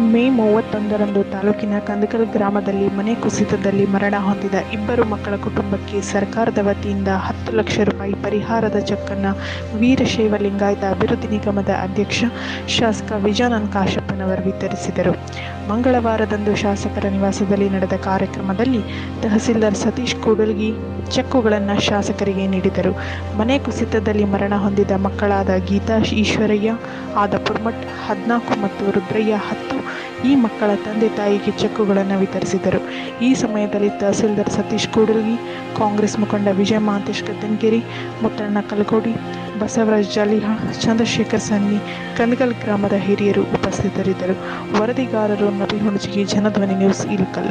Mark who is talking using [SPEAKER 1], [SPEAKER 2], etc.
[SPEAKER 1] ಮೇ ಮೂವತ್ತೊಂದರಂದು ತಾಲೂಕಿನ ಕಂದಕಲ್ ಗ್ರಾಮದಲ್ಲಿ ಮನೆ ಕುಸಿತದಲ್ಲಿ ಮರಣ ಹೊಂದಿದ ಇಬ್ಬರು ಮಕ್ಕಳ ಕುಟುಂಬಕ್ಕೆ ಸರ್ಕಾರದ ವತಿಯಿಂದ ಹತ್ತು ಲಕ್ಷ ರೂಪಾಯಿ ಪರಿಹಾರದ ಚೆಕ್ಕನ್ನು ವೀರಶೈವ ಲಿಂಗಾಯತ ಅಭಿವೃದ್ಧಿ ನಿಗಮದ ಅಧ್ಯಕ್ಷ ಶಾಸಕ ವಿಜಾನಂದ್ ಕಾಶಪ್ಪನವರು ವಿತರಿಸಿದರು. ಮಂಗಳವಾರದಂದು ಶಾಸಕರ ನಿವಾಸದಲ್ಲಿ ನಡೆದ ಕಾರ್ಯಕ್ರಮದಲ್ಲಿ ತಹಸೀಲ್ದಾರ್ ಸತೀಶ್ ಕೂಡಲ್ಗಿ ಚೆಕ್ಕುಗಳನ್ನು ಶಾಸಕರಿಗೆ ನೀಡಿದರು. ಮನೆ ಕುಸಿತದಲ್ಲಿ ಮರಣ ಹೊಂದಿದ ಮಕ್ಕಳಾದ ಗೀತಾ ಈಶ್ವರಯ್ಯ, ಆದ ಪುರ್ಮಠ್, ಹದಿನಾಲ್ಕು ಮತ್ತು ರುದ್ರಯ್ಯ ಹತ್ತು ಈ ಮಕ್ಕಳ ತಂದೆ ತಾಯಿಗೆ ಚೆಕ್ಕುಗಳನ್ನು ವಿತರಿಸಿದರು. ಈ ಸಮಯದಲ್ಲಿ ತಹಸೀಲ್ದಾರ್ ಸತೀಶ್ ಕೂಡಲ್ಗಿ, ಕಾಂಗ್ರೆಸ್ ಮುಖಂಡ ವಿಜಯ ಮಹಾಂತೇಶ್ ಕತ್ತನಗಿರಿ ಮುತ್ತಣ್ಣ ಕಲ್ಗೋಡಿ, ಬಸವರಾಜ್ ಜಾಲಿಹಾ, ಚಂದ್ರಶೇಖರ್ ಸನ್ನಿ ಕಂದಗಲ್ ಗ್ರಾಮದ ಹಿರಿಯರು ಉಪಸ್ಥಿತರಿದ್ದರು. ವರದಿಗಾರರು ನಬಿ ಹುಣಜಿಗೆ ಜನಧ್ವನಿ ನ್ಯೂಸ್ ಇಲ್ಕಲ್